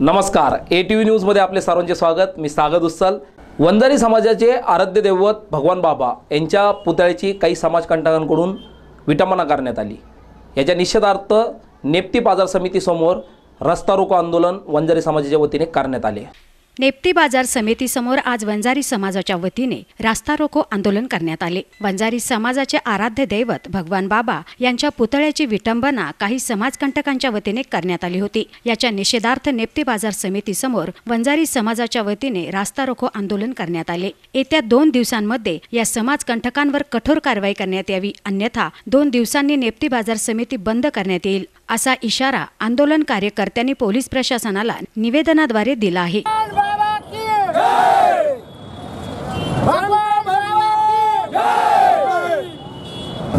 नमस्कार ए T V न्यूजमध्ये आपले सर्वांचे स्वागत. मी सागर उत्सल वंजारी समाजाचे आराध्य दैवत भगवान बाबा यांच्या पुतळ्याची काही समाजकंटकांकडून विटंबना करण्यात आली. याच्या निषेधार्थ नेप्ती बाजार समितीसमोर रस्ता रोको आंदोलन वंजारी समाजाच्या वतीने करण्यात आले. नेप्ती बाजार समितीसमोर आज वंजारी समाजाच्या वतीने रास्ता रोको आंदोलन करण्यात आले. वंजारी समाजाचे आराध्य दैवत भगवान बाबा यांच्या पुतळ्याची विटंबना काही समाजकंटकांच्या वतीने करण्यात आली होती. याच्या निषेधार्थ नेप्ती बाजार समितीसमोर वंजारी समाजाच्या वतीने रास्ता रोको आंदोलन करण्यात आले. येत्या दोन दिवसांमध्ये या समाजकंटकांवर कठोर कारवाई करण्यात यावी. अन्यथा दोन दिवसांनी नेप्ती बाजार समिती बंद करण्यात येईल असा इशारा आंदोलन कार्यकर्त्यांनी पोलीस प्रशासनाला निवेदनाद्वारे दिला आहे बाबा की जय भगवान बाबा की जय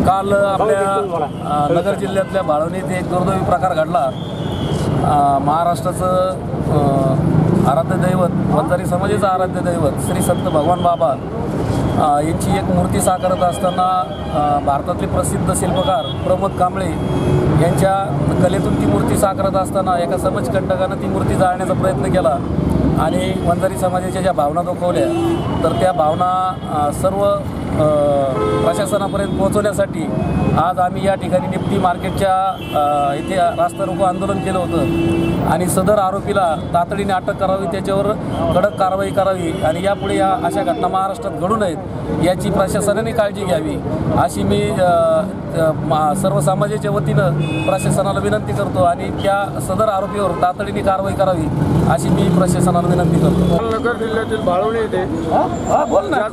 काल आपल्या नगर जिल्ह्यातल्या बाळवणी येथे एक दुर्दैवी प्रकार घडला. महाराष्ट्राचं आराध्य दैवत वंजारी समाजाचं आराध्य दैवत श्री संत भगवान बाबा यांची एक मूर्ती साकारत असताना भारतातले प्रसिद्ध शिल्पकार प्रमोद कांबळे यांच्या कलेतून ती मूर्ती साकारत असताना एका समाजकंटकानं ती मूर्ती जाळण्याचा प्रयत्न केला आणि वंजारी समाजाच्या ज्या भावना दुखवल्या तर त्या भावना सर्व प्रशासनापर्यंत पोहोचवण्यासाठी आज आम्ही या ठिकाणी निफ्टी मार्केटच्या इथे रास्ता रोको आंदोलन केलं होतं. आणि सदर आरोपीला तातडीने अटक करावी त्याच्यावर कडक कारवाई करावी आणि यापुढे या अशा घटना महाराष्ट्रात घडू नयेत याची प्रशासनाने काळजी घ्यावी. अशी मी सर्व समाजाच्या वतीनं प्रशासनाला विनंती करतो आणि त्या सदर आरोपीवर तातडीने कारवाई करावी अशी मी प्रशासनाला विनंती करतो. नगर जिल्ह्यातील बाळवणी येथे बोल ना.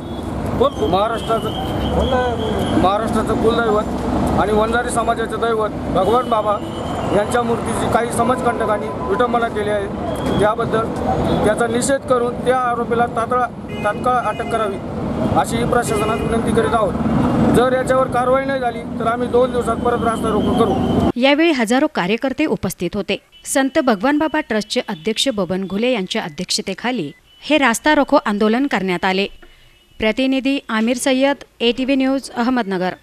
महाराष्ट्राचं महाराष्ट्राचं कुलदैवत आणि वंजारी समाजाचं दैवत भगवान बाबा यांच्या मूर्तीची काही समाजकंटकांनी विटंबना केली आहे. त्याबद्दल त्याचा निषेध करून त्या आरोपीला तात्काळ तात्काळ अटक करावी अशी प्रशासनात विनंती करीत आहोत. जर याच्यावर कारवाई नाही झाली तर आम्ही दोन दिवसात परत रास्ता रोको करू. यावेळी हजारो कार्यकर्ते उपस्थित होते. संत भगवान बाबा ट्रस्टचे अध्यक्ष बबन घुले यांच्या अध्यक्षतेखाली हे रास्ता रोको आंदोलन करण्यात आले. प्रतिनिधी Aamir Sayyed A T V news Ahmednagar.